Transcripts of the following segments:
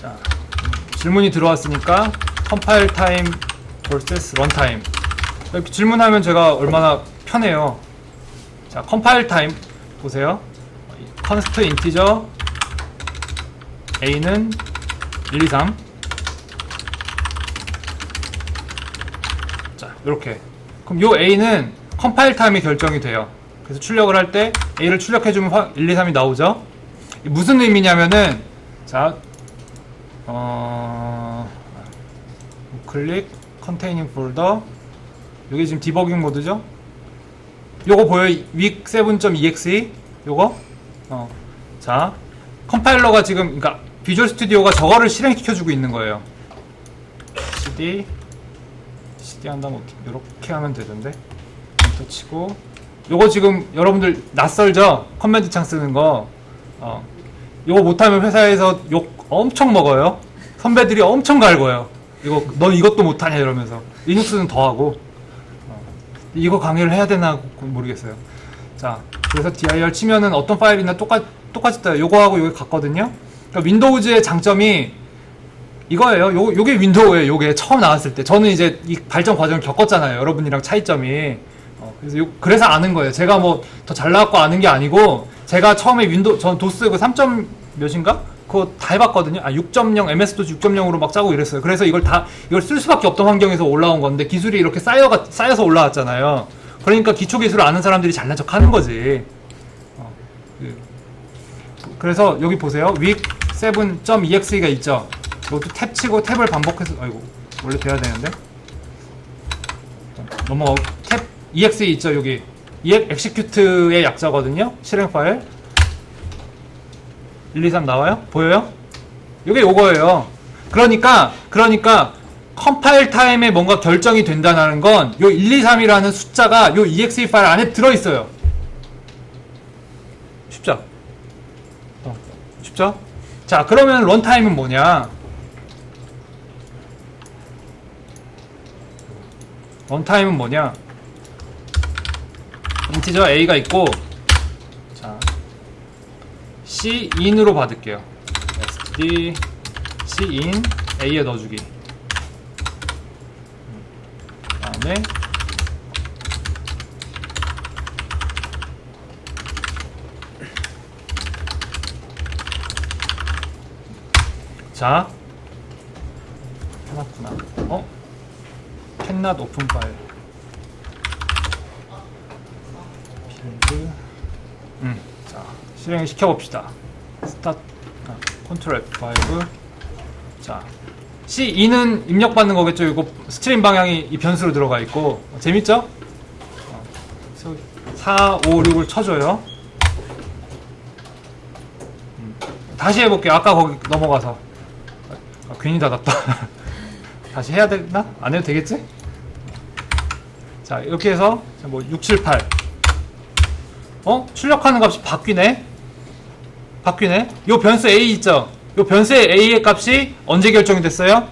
자, 질문이 들어왔으니까 컴파일 타임 vs 런 타임. 이렇게 질문하면 제가 얼마나 편해요. 자, 컴파일 타임 보세요. 컨스트 인티저 a는 1, 2, 3. 자, 이렇게. 그럼 요 a는 컴파일 타임이 결정이 돼요. 그래서 출력을 할 때 a를 출력해주면 확 1, 2, 3이 나오죠. 무슨 의미냐면은 자, 어, 클릭 컨테이닝 폴더. 이게 지금 디버깅 모드죠. 요거 보여요? week 7.exe 요거 어. 자 컴파일러가 지금 그러니까 비주얼 스튜디오가 저거를 실행시켜주고 있는 거예요 cd cd 한 다음 이렇게 하면 되던데 엔터 치고 요거 지금 여러분들 낯설죠? 커맨드 창 쓰는 거 어. 요거 못하면 회사에서 욕 엄청 먹어요 선배들이 엄청 갈고요 이거 넌 이것도 못하냐 이러면서 리눅스는 더 하고 이거 강의를 해야 되나 모르겠어요. 자, 그래서 dir 치면은 어떤 파일이나 똑같 똑같이 떠요. 요거하고 요게 같거든요. 그러니까 윈도우즈의 장점이 이거예요. 요 요게 윈도우예요. 요게 처음 나왔을 때 저는 이제 이 발전 과정을 겪었잖아요. 여러분이랑 차이점이. 어, 그래서 요, 그래서 아는 거예요. 제가 뭐 더 잘 나왔고 아는 게 아니고 제가 처음에 윈도우 전 도스 그 3점 몇인가? 그거 다 해봤거든요. 아 6.0 MS-DOS 6.0으로 막 짜고 이랬어요. 그래서 이걸 다 이걸 쓸 수밖에 없던 환경에서 올라온 건데 기술이 이렇게 쌓여가 쌓여서 올라왔잖아요. 그러니까 기초 기술을 아는 사람들이 잘난 척 하는 거지. 어, 그, 그래서 여기 보세요. week 7.exe가 있죠. 이것도 탭 치고 탭을 반복해서 아이고 원래 돼야 되는데 넘어가 탭 exe 있죠 여기 execute의 약자거든요. 실행 파일 1, 2, 3 나와요? 보여요? 이게 요거예요. 그러니까, 그러니까, 컴파일 타임에 뭔가 결정이 된다는 건, 요 1, 2, 3이라는 숫자가 요 exe 파일 안에 들어 있어요. 쉽죠? 어, 쉽죠? 자, 그러면 런타임은 뭐냐? 런타임은 뭐냐? 인티저 a가 있고, 자, C in으로 받을게요. sd C in A에 넣어주기. 다음에 자 해놨구나. 어? 캔낫 오픈 파일. 빌드. 음, 자 실행 시켜봅시다. 스타트 아, 컨트롤 F5 자 C2는 입력받는 거겠죠 이거 스트림 방향이 이 변수로 들어가 있고 어, 재밌죠? 어, 그래서 4, 5, 6을 쳐줘요 음, 다시 해볼게요 아까 거기 넘어가서 아, 괜히 닫았다 다시 해야 되나? 안 해도 되겠지? 자 이렇게 해서 뭐 6, 7, 8 어? 출력하는 값이 바뀌네 바뀌네. 요 변수 A 있죠? 요 변수의 A의 값이 언제 결정이 됐어요?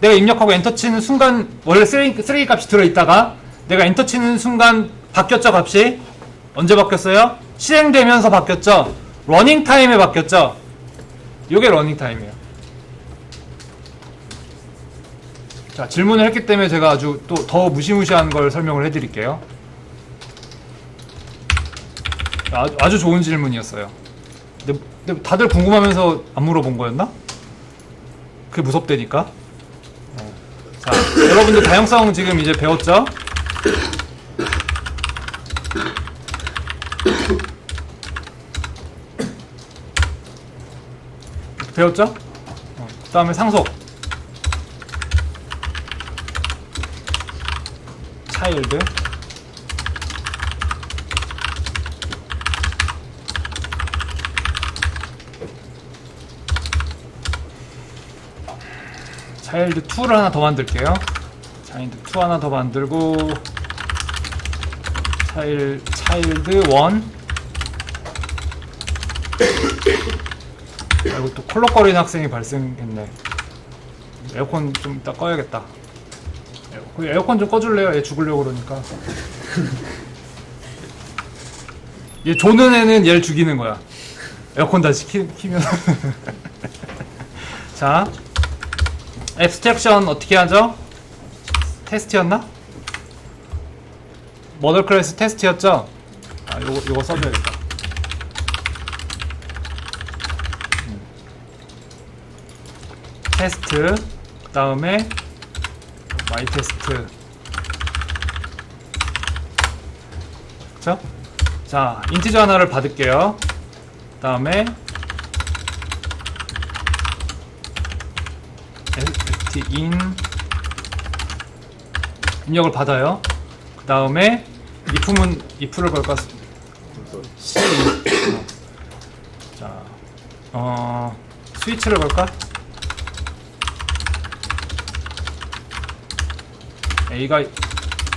내가 입력하고 엔터 치는 순간 원래 쓰레기, 쓰레기 값이 들어있다가 내가 엔터 치는 순간 바뀌었죠 값이? 언제 바뀌었어요? 실행되면서 바뀌었죠? 러닝 타임에 바뀌었죠? 요게 러닝 타임이에요. 자 질문을 했기 때문에 제가 아주 또 더 무시무시한 걸 설명을 해드릴게요. 아주, 아주 좋은 질문이었어요. 근데, 근데 다들 궁금하면서 안 물어본 거였나? 그게 무섭다니까. 어. 자, 여러분들 다양성 지금 이제 배웠죠? 배웠죠? 어, 그 다음에 상속. 차일드. 차일드 2를 하나 더 만들게요. 차일드 2 하나 더 만들고 차일 차일드 1 아이고 또 콜록거리는 학생이 발생했네. 에어컨 좀 이따 꺼야겠다. 에어- 에어컨 좀 꺼줄래요? 얘 죽으려고 그러니까. 얘 조는 애는 얘를 죽이는 거야. 에어컨 다시 키, 키면 자 앱스트랙션 어떻게 하죠? 테스트였나? 머더 클래스 테스트였죠? 아 요거 요거 써줘야겠다 음. 테스트 그 다음에 마이 테스트 그쵸? 자 인티저 하나를 받을게요 그 다음에 ft in 입력을 받아요. 그 다음에 if문 if를 걸까? c 어. 자, 어 스위치를 걸까? a가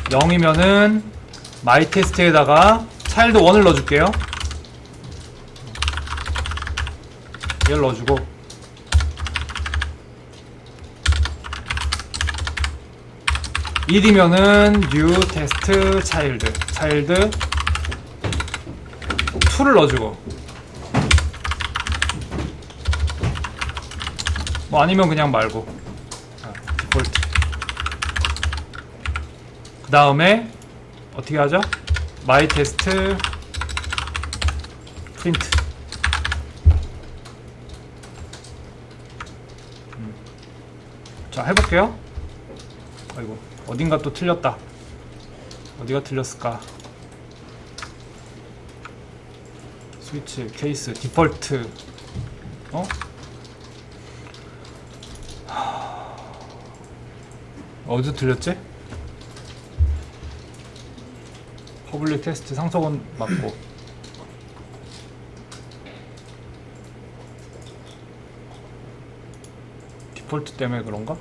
0이면은 마이 테스트에다가 차일드 1을 넣어줄게요. 얘를 넣어주고 1이면은 new test child child 2를 넣어주고. 뭐 아니면 그냥 말고. 자, 디폴트. 그 다음에 어떻게 하죠? my test print 음. 자 해볼게요. 아이고 어딘가 또 틀렸다 어디가 틀렸을까 스위치 케이스 디폴트 어? 하... 어디서 틀렸지? 퍼블릭 테스트 상속은 맞고 디폴트 때문에 그런가?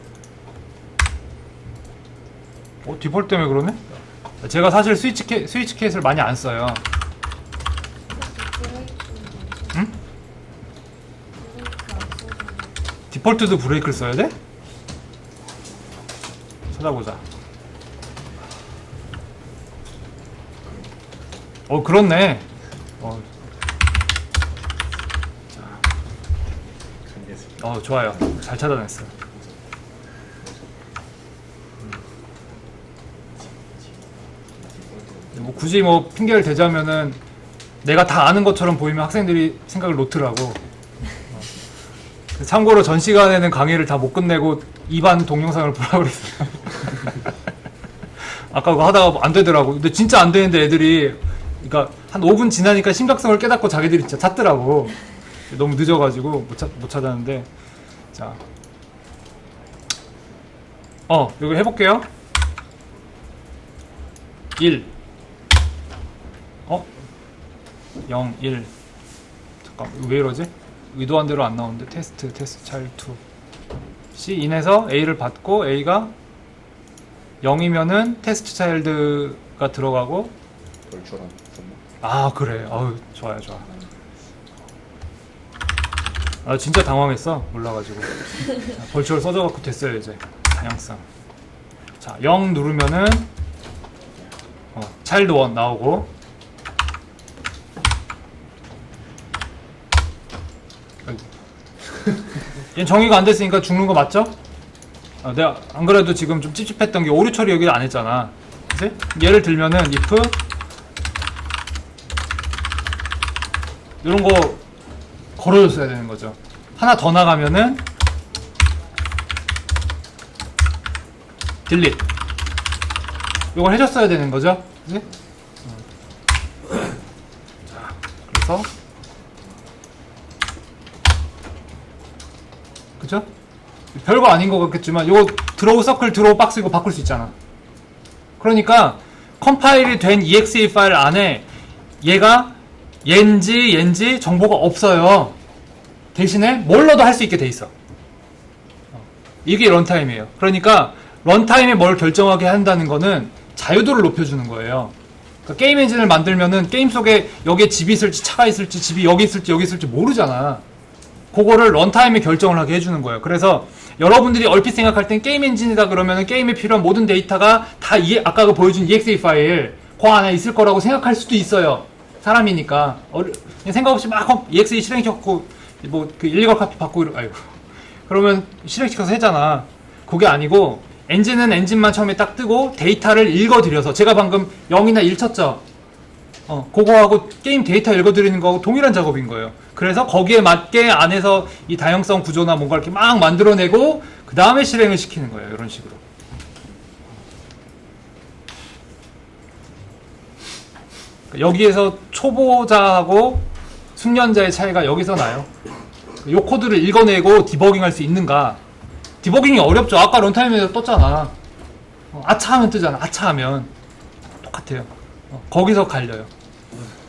어, 디폴트 때문에 그러네? 제가 사실 스위치 케, 스위치 케이스를 많이 안 써요. 응? 디폴트도 브레이크를 써야 돼? 찾아보자. 어, 그렇네. 어. 어, 좋아요. 잘 찾아냈어요. 뭐 굳이 뭐 핑계를 대자면은 내가 다 아는 것처럼 보이면 학생들이 생각을 놓더라고. 어. 참고로 전 시간에는 강의를 다 못 끝내고 2반 동영상을 보라고 그랬어요. 아까 그거 하다가 안 되더라고. 근데 진짜 안 되는데 애들이 그러니까 한 5분 지나니까 심각성을 깨닫고 자기들이 진짜 찾더라고. 너무 늦어가지고 못, 찾, 못 찾았는데 자. 어, 이거 해볼게요. 1. 어? 0, 1. 잠깐, 왜 이러지? 의도한 대로 안 나오는데. 테스트, 테스트, 차일 2. C 인에서 A를 받고 A가 0이면은 테스트 차일드가 들어가고 썼나? 아 그래 아유 좋아요 좋아 아 진짜 당황했어 몰라가지고 자, 벌초를 써줘갖고 됐어요 이제 다양성 자0 누르면은 어, 차일드 1 나오고 아이고. 얘 정의가 안 됐으니까 죽는 거 맞죠? 아, 내가 안 그래도 지금 좀 찝찝했던 게 오류 처리 여기 안 했잖아 그치? 예를 들면은 if 이런 거 걸어줬어야 되는 거죠. 하나 더 나가면은 딜릿. 이걸 해줬어야 되는 거죠. 그지? 어. 자, 그래서 그죠? 별거 아닌 것 같겠지만 이거 드로우 서클 드로우 박스 이거 바꿀 수 있잖아. 그러니까 컴파일이 된 exe 파일 안에 얘가 옌지 옌지 정보가 없어요. 대신에 뭘 넣어도 할 수 있게 돼 있어. 어, 이게 런타임이에요. 그러니까 런타임에 뭘 결정하게 한다는 거는 자유도를 높여주는 거예요. 그러니까 게임 엔진을 만들면은 게임 속에 여기에 집이 있을지 차가 있을지 집이 여기 있을지 여기 있을지 모르잖아. 그거를 런타임에 결정을 하게 해주는 거예요. 그래서 여러분들이 얼핏 생각할 땐 게임 엔진이다 그러면은 게임에 필요한 모든 데이터가 다 이, 아까 그 보여준 exe 파일 그 안에 있을 거라고 생각할 수도 있어요. 사람이니까 그냥 생각 없이 막 컴- EXE 실행시켰고 뭐그 일리걸 카피 받고 이러 아이고 그러면 실행시켜서 했잖아. 그게 아니고 엔진은 엔진만 처음에 딱 뜨고 데이터를 읽어드려서 제가 방금 0이나 1 쳤죠. 어, 그거하고 게임 데이터 읽어드리는 거하고 동일한 작업인 거예요. 그래서 거기에 맞게 안에서 이 다형성 구조나 뭔가 이렇게 막 만들어내고 그 다음에 실행을 시키는 거예요. 이런 식으로. 여기에서 초보자하고 숙련자의 차이가 여기서 나요. 요 코드를 읽어내고 디버깅 할 수 있는가? 디버깅이 어렵죠. 아까 런타임에서 떴잖아. 어, 아차 하면 뜨잖아. 아차 하면 똑같아요. 어, 거기서 갈려요. Ugh.